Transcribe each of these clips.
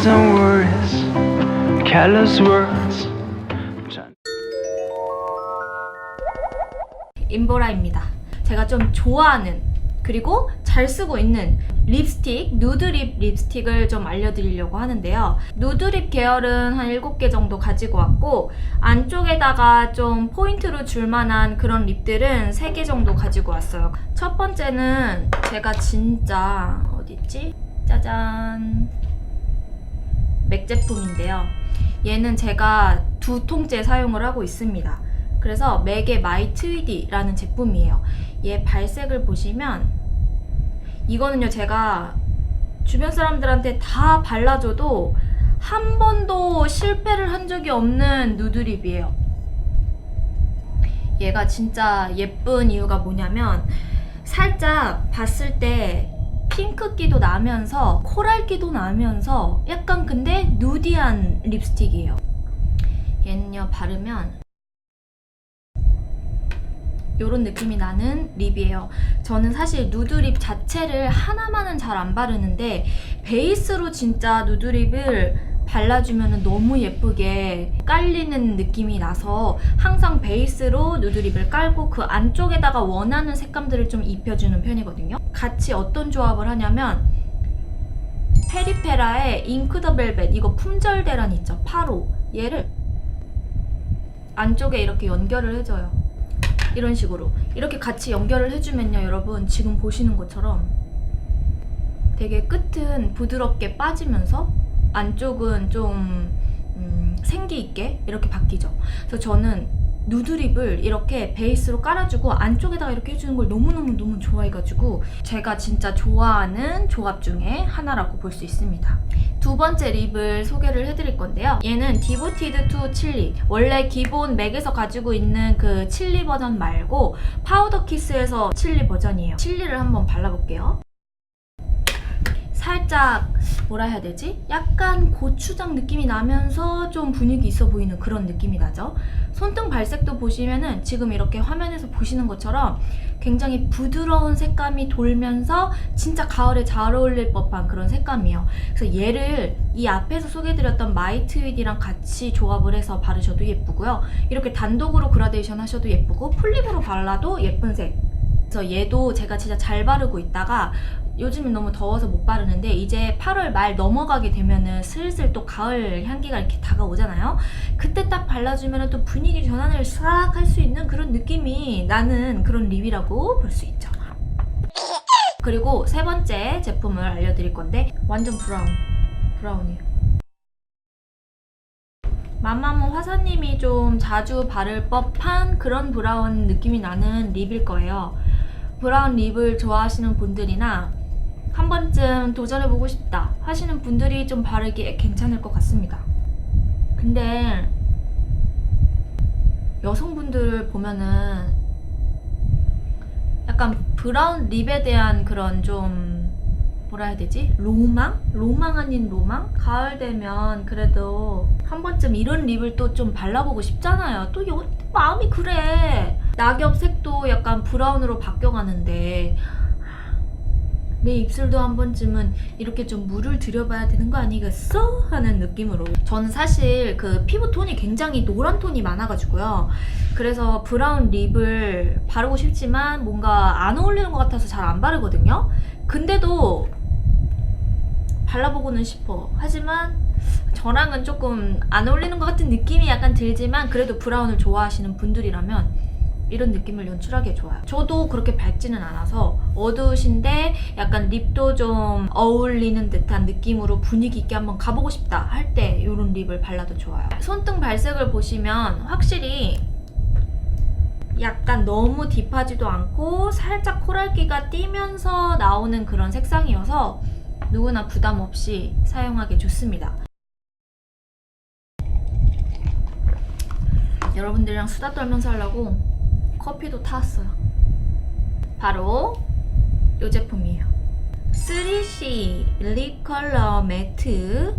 pleasant words, careless words. 임보라입니다. 제가 좀 좋아하는 그리고 잘 쓰고 있는 립스틱, 누드립 립스틱을 좀 알려드리려고 하는데요. 누드립 계열은 한 7개 정도 가지고 왔고 안쪽에다가 좀 포인트로 줄 만한 그런 립들은 3개 정도 가지고 왔어요. 첫 번째는 제가 진짜 어딨지? 짜잔 맥 제품인데요. 얘는 제가 두 통째 사용을 하고 있습니다. 그래서 맥의 마이 트위디라는 제품이에요. 얘 발색을 보시면 이거는요 제가 주변 사람들한테 다 발라줘도 한 번도 실패를 한 적이 없는 누드립이에요. 얘가 진짜 예쁜 이유가 뭐냐면 살짝 봤을 때 핑크기도 나면서 코랄기도 나면서 약간 근데 누디한 립스틱이에요. 얘는요 바르면 이런 느낌이 나는 립이에요. 저는 사실 누드립 자체를 하나만은 잘 안 바르는데 베이스로 진짜 누드립을 발라주면 너무 예쁘게 깔리는 느낌이 나서 항상 베이스로 누드립을 깔고 그 안쪽에다가 원하는 색감들을 좀 입혀주는 편이거든요. 같이 어떤 조합을 하냐면 페리페라의 잉크 더 벨벳 이거 품절 대란 있죠? 8호 얘를 안쪽에 이렇게 연결을 해줘요. 이런 식으로 이렇게 같이 연결을 해주면요 여러분 지금 보시는 것처럼 되게 끝은 부드럽게 빠지면서 안쪽은 좀 음, 생기 있게 이렇게 바뀌죠 그래서 저는 누드립을 이렇게 베이스로 깔아주고 안쪽에다가 이렇게 해주는 걸 너무너무너무 좋아해가지고 제가 진짜 좋아하는 조합 중에 하나라고 볼 수 있습니다 두 번째 립을 소개를 해드릴 건데요. 얘는 디보티드 투 칠리. 원래 기본 맥에서 가지고 있는 그 칠리 버전 말고 파우더 키스에서 칠리 버전이에요. 칠리를 한번 발라볼게요. 살짝 뭐라 해야 되지? 약간 고추장 느낌이 나면서 좀 분위기 있어 보이는 그런 느낌이 나죠. 손등 발색도 보시면은 지금 이렇게 화면에서 보시는 것처럼 굉장히 부드러운 색감이 돌면서 진짜 가을에 잘 어울릴 법한 그런 색감이에요. 그래서 얘를 이 앞에서 소개해드렸던 마이트윗이랑 같이 조합을 해서 바르셔도 예쁘고요. 이렇게 단독으로 그라데이션 하셔도 예쁘고 풀립으로 발라도 예쁜 색. 그래서 얘도 제가 진짜 잘 바르고 있다가 요즘은 너무 더워서 못 바르는데 이제 8월 말 넘어가게 되면은 슬슬 또 가을 향기가 이렇게 다가오잖아요. 그때 딱 발라주면 또 분위기 전환을 싹 할 수 있는 그런 느낌이 나는 그런 립이라고 볼 수 있죠. 그리고 세 번째 제품을 알려드릴 건데 완전 브라운 브라운이에요. 맘마모 화사님이 좀 자주 바를 법한 그런 브라운 느낌이 나는 립일 거예요. 브라운 립을 좋아하시는 분들이나 한 번쯤 도전해보고 싶다 하시는 분들이 좀 바르기에 괜찮을 것 같습니다. 근데 여성분들 보면은 약간 브라운 립에 대한 그런 좀 뭐라 해야 되지? 로망? 로망 아닌 로망? 가을 되면 그래도 한 번쯤 이런 립을 또 좀 발라보고 싶잖아요. 또 여, 마음이 그래. 낙엽 색도 약간 브라운으로 바뀌어가는데 내 입술도 한 번쯤은 이렇게 좀 물을 들여봐야 되는 거 아니겠어? 하는 느낌으로. 저는 사실 그 피부 톤이 굉장히 노란 톤이 많아가지고요. 그래서 브라운 립을 바르고 싶지만 뭔가 안 어울리는 것 같아서 잘 안 바르거든요. 근데도 발라보고는 싶어. 하지만 저랑은 조금 안 어울리는 것 같은 느낌이 약간 들지만 그래도 브라운을 좋아하시는 분들이라면 이런 느낌을 연출하기에 좋아요. 저도 그렇게 밝지는 않아서 어두우신데 약간 립도 좀 어울리는 듯한 느낌으로 분위기 있게 한번 가보고 싶다 할 때 이런 립을 발라도 좋아요. 손등 발색을 보시면 확실히 약간 너무 딥하지도 않고 살짝 코랄기가 띄면서 나오는 그런 색상이어서 누구나 부담 없이 사용하기 좋습니다. 여러분들이랑 수다 떨면서 하려고 커피도 타왔어요. 바로 이 제품이에요. 3C 립 컬러 매트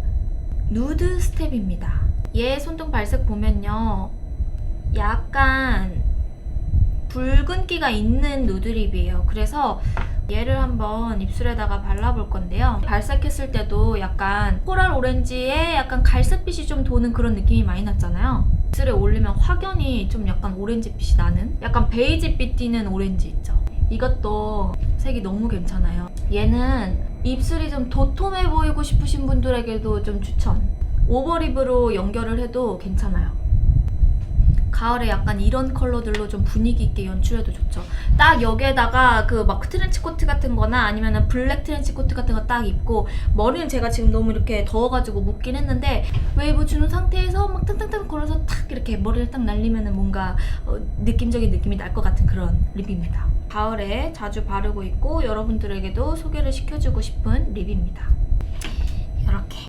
누드 스텝입니다. 얘 손등 발색 보면요. 약간 붉은기가 있는 누드립이에요. 그래서 얘를 한번 입술에다가 발라볼 건데요. 발색했을 때도 약간 코랄 오렌지에 약간 갈색빛이 좀 도는 그런 느낌이 많이 났잖아요. 입술에 올리면 확연히 좀 약간 오렌지빛이 나는 약간 베이지빛 띠는 오렌지 있죠. 이것도 색이 너무 괜찮아요. 얘는 입술이 좀 도톰해 보이고 싶으신 분들에게도 좀 추천. 오버립으로 연결을 해도 괜찮아요. 가을에 약간 이런 컬러들로 좀 분위기 있게 연출해도 좋죠. 딱 여기에다가 그 막 트렌치 코트 같은 거나 아니면은 블랙 트렌치 코트 같은 거 딱 입고 머리는 제가 지금 너무 이렇게 더워가지고 묶긴 했는데 웨이브 주는 상태에서 막 탕탕탕 걸어서 탁 이렇게 머리를 딱 날리면은 뭔가 어, 느낌적인 느낌이 날 것 같은 그런 립입니다. 가을에 자주 바르고 있고 여러분들에게도 소개를 시켜주고 싶은 립입니다. 이렇게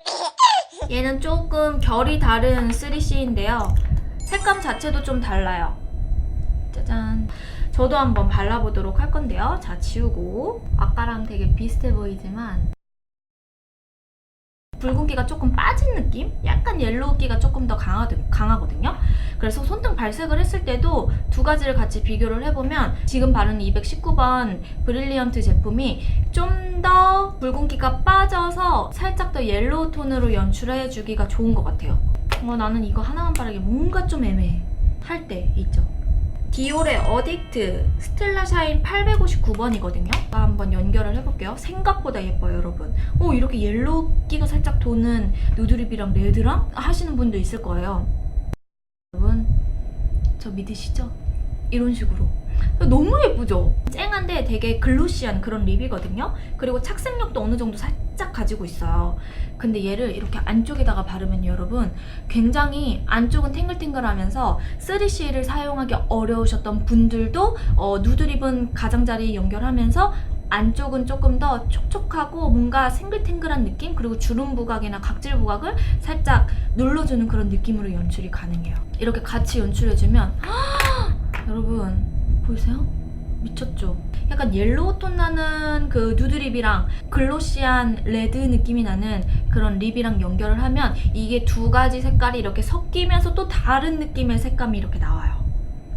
얘는 조금 결이 다른 3C인데요. 색감 자체도 좀 달라요. 짜잔. 저도 한번 발라보도록 할 건데요. 자, 지우고. 아까랑 되게 비슷해 보이지만 붉은기가 조금 빠진 느낌? 약간 옐로우기가 조금 더 강하드, 강하거든요. 그래서 손등 발색을 했을 때도 두 가지를 같이 비교를 해보면 지금 바르는 219번 브릴리언트 제품이 좀 더 붉은기가 빠져서 살짝 더 옐로우 톤으로 연출해주기가 좋은 것 같아요. 어, 나는 이거 하나만 바르기 뭔가 좀 애매해. 할 때 있죠. 디올의 어딕트 스텔라 샤인 859번이거든요. 한번 연결을 해볼게요. 생각보다 예뻐요, 여러분. 오, 이렇게 옐로우기가 살짝 도는 누드립이랑 레드랑 하시는 분도 있을 거예요. 여러분, 저 믿으시죠? 이런 식으로. 너무 예쁘죠? 쨍한데 되게 글로시한 그런 립이거든요. 그리고 착색력도 어느 정도 살짝 가지고 있어요. 근데 얘를 이렇게 안쪽에다가 바르면 여러분 굉장히 안쪽은 탱글탱글하면서 3C를 사용하기 어려우셨던 분들도 어, 누드립은 가장자리 연결하면서 안쪽은 조금 더 촉촉하고 뭔가 생글탱글한 느낌 그리고 주름 부각이나 각질 부각을 살짝 눌러주는 그런 느낌으로 연출이 가능해요. 이렇게 같이 연출해주면 여러분 보이세요? 미쳤죠? 약간 옐로우 톤 나는 그 누드 립이랑 글로시한 레드 느낌이 나는 그런 립이랑 연결을 하면 이게 두 가지 색깔이 이렇게 섞이면서 또 다른 느낌의 색감이 이렇게 나와요.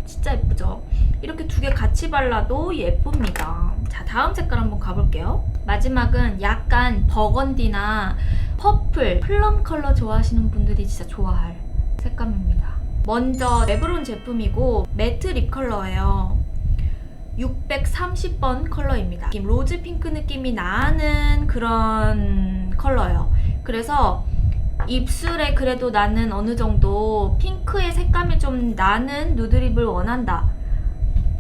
진짜 예쁘죠? 이렇게 두 개 같이 발라도 예쁩니다. 자, 다음 색깔 한번 가볼게요. 마지막은 약간 버건디나 퍼플, 플럼 컬러 좋아하시는 분들이 진짜 좋아할 색감입니다. 먼저 레브론 제품이고 매트 립 컬러예요. 630번 컬러입니다. 로즈 핑크 느낌이 나는 그런 컬러예요. 그래서 입술에 그래도 나는 어느 정도 핑크의 색감이 좀 나는 누드립을 원한다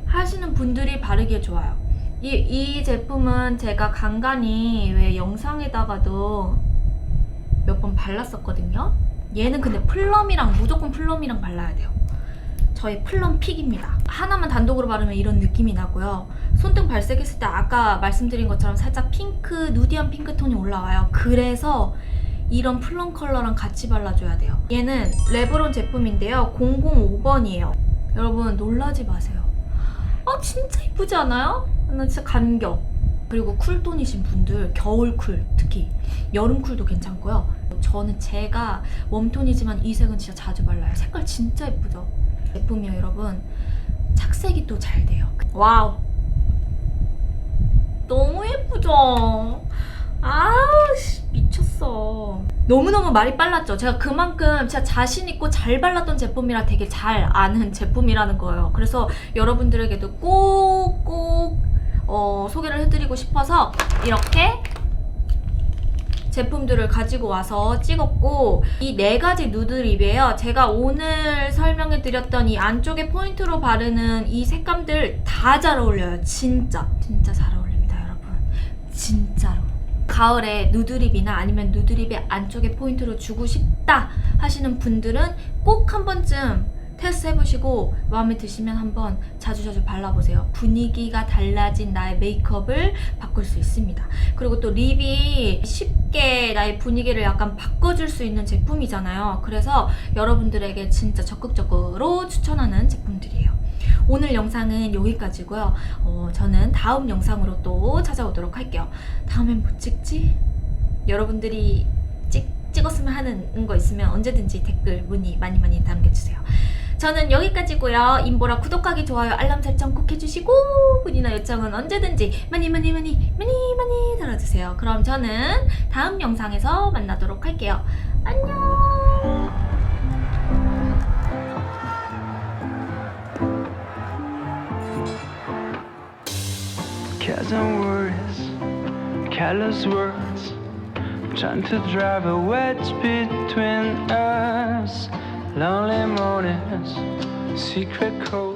하시는 분들이 바르기에 좋아요. 이, 이 제품은 제가 간간히 왜 영상에다가도 몇 번 발랐었거든요. 얘는 근데 플럼이랑 무조건 플럼이랑 발라야 돼요. 저의 플럼 픽입니다. 하나만 단독으로 바르면 이런 느낌이 나고요. 손등 발색했을 때 아까 말씀드린 것처럼 살짝 핑크, 누디한 핑크톤이 올라와요. 그래서 이런 플럼 컬러랑 같이 발라줘야 돼요. 얘는 레브론 제품인데요. 005번이에요. 여러분 놀라지 마세요. 아 진짜 이쁘지 않아요? 나 진짜 감격. 그리고 쿨톤이신 분들 겨울 쿨 특히 여름 쿨도 괜찮고요. 저는 제가 웜톤이지만 이 색은 진짜 자주 발라요. 색깔 진짜 예쁘죠? 제품이요 여러분. 착색이 또 잘 돼요. 와우. 너무 예쁘죠? 아우 씨 미쳤어. 너무너무 말이 빨랐죠. 제가 그만큼 진짜 자신 있고 잘 발랐던 제품이라 되게 잘 아는 제품이라는 거예요. 그래서 여러분들에게도 꼭꼭 어, 소개를 해드리고 싶어서 이렇게 제품들을 가지고 와서 찍었고 이 네 가지 누드 립이에요. 제가 오늘 설명해 드렸던 이 안쪽에 포인트로 바르는 이 색감들 다 잘 어울려요. 진짜. 진짜 잘 어울립니다, 여러분. 진짜로. 가을에 누드립이나 아니면 누드립의 안쪽에 포인트로 주고 싶다 하시는 분들은 꼭 한 번쯤 테스트 해보시고 마음에 드시면 한번 자주자주 발라보세요. 분위기가 달라진 나의 메이크업을 바꿀 수 있습니다. 그리고 또 립이 쉽게 나의 분위기를 약간 바꿔줄 수 있는 제품이잖아요. 그래서 여러분들에게 진짜 적극적으로 추천하는 제품들이에요. 오늘 영상은 여기까지고요. 어, 저는 다음 영상으로 또 찾아오도록 할게요. 다음엔 뭐 찍지? 여러분들이 찍, 찍었으면 하는 거 있으면 언제든지 댓글 문의 많이 많이 남겨주세요. 저는 여기까지고요. 임보라 구독하기, 좋아요, 알람 설정 꼭 해주시고 문의나 요청은 언제든지 많이 많이 많이 많이 많이 달아주세요. 그럼 저는 다음 영상에서 만나도록 할게요. 안녕. And worries, careless words, trying to drive a wedge between us. Lonely mornings, secret codes.